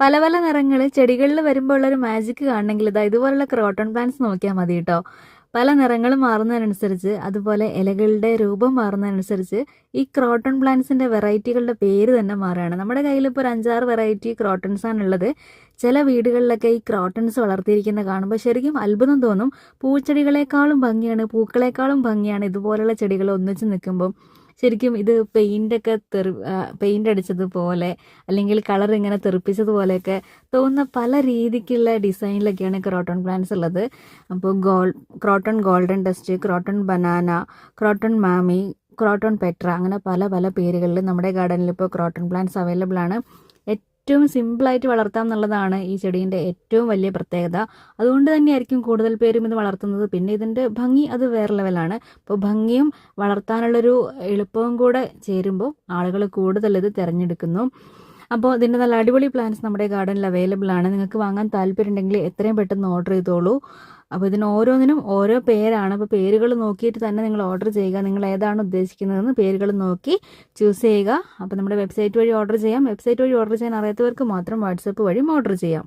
പല പല നിറങ്ങൾ ചെടികളിൽ വരുമ്പോൾ ഉള്ളൊരു മാജിക് കാണണമെങ്കിൽ ഇതാ ഇതുപോലുള്ള ക്രോട്ടൺ പ്ലാന്റ്സ് നോക്കിയാൽ മതി കേട്ടോ പല നിറങ്ങൾ മാറുന്നതിനനുസരിച്ച് അതുപോലെ ഇലകളുടെ രൂപം മാറുന്നതിനനുസരിച്ച് ഈ ക്രോട്ടൺ പ്ലാന്റ്സിന്റെ വെറൈറ്റികളുടെ പേര് തന്നെ മാറുകയാണ്. നമ്മുടെ കയ്യിൽ ഇപ്പോൾ ഒരു അഞ്ചാറ് വെറൈറ്റി ക്രോട്ടൺസ് ആണ് ഉള്ളത്. ചില വീടുകളിലൊക്കെ ഈ ക്രോട്ടൺസ് വളർത്തിയിരിക്കുന്ന കാണുമ്പോൾ ശരിക്കും അത്ഭുതം തോന്നും. പൂച്ചെടികളെക്കാളും ഭംഗിയാണ് പൂക്കളെക്കാളും ഭംഗിയാണ് ഇതുപോലുള്ള ചെടികൾ ഒന്നിച്ച് നിൽക്കുമ്പോൾ ശരിക്കും ഇത് പെയിന്റൊക്കെ തെറി പെയിന്റ് അടിച്ചതുപോലെ അല്ലെങ്കിൽ കളർ ഇങ്ങനെ തെറിപ്പിച്ചതുപോലെയൊക്കെ തോന്നുന്ന പല രീതിക്കുള്ള ഡിസൈനിലൊക്കെയാണ് ക്രോട്ടൺ പ്ലാന്റ്സ് ഉള്ളത്. അപ്പോൾ gold croton golden dust croton banana croton mammy croton Petra അങ്ങനെ പല പല പേരുകളിൽ നമ്മുടെ ഗാർഡനിൽ ഇപ്പോൾ ക്രോട്ടൺ പ്ലാന്റ്സ് അവൈലബിൾ ആണ്. ഏറ്റവും സിമ്പിളായിട്ട് വളർത്താം എന്നുള്ളതാണ് ഈ ചെടീന്റെ ഏറ്റവും വലിയ പ്രത്യേകത. അതുകൊണ്ട് തന്നെയായിരിക്കും കൂടുതൽ പേരും ഇത് വളർത്തുന്നത്. പിന്നെ ഇതിന്റെ ഭംഗി അത് വേറെ ലെവലാണ് അപ്പോൾ ഭംഗിയും വളർത്താനുള്ളൊരു എളുപ്പവും കൂടെ ചേരുമ്പോൾ ആളുകൾ കൂടുതൽ ഇത് തിരഞ്ഞെടുക്കുന്നു. അപ്പോൾ ഇതിന്റെ നല്ല അടിപൊളി പ്ലാന്റ്സ് നമ്മുടെ ഗാർഡനിൽ അവൈലബിൾ ആണ്. നിങ്ങൾക്ക് വാങ്ങാൻ താല്പര്യമുണ്ടെങ്കിൽ എത്രയും പെട്ടെന്ന് ഓർഡർ ചെയ്തോളൂ. അപ്പോൾ ഇതിന് ഓരോന്നിനും ഓരോ പേരാണ്. അപ്പോൾ പേരുകൾ നോക്കിയിട്ട് തന്നെ നിങ്ങൾ ഓർഡർ ചെയ്യുക. നിങ്ങൾ ഏതാണ് ഉദ്ദേശിക്കുന്നതെന്ന് പേരുകൾ നോക്കി ചൂസ് ചെയ്യുക. അപ്പോൾ നമ്മുടെ വെബ്സൈറ്റ് വഴി ഓർഡർ ചെയ്യാം. വെബ്സൈറ്റ് വഴി ഓർഡർ ചെയ്യാൻ അറിയാത്തവർക്ക് മാത്രം വാട്സപ്പ് വഴി ഓർഡർ ചെയ്യാം.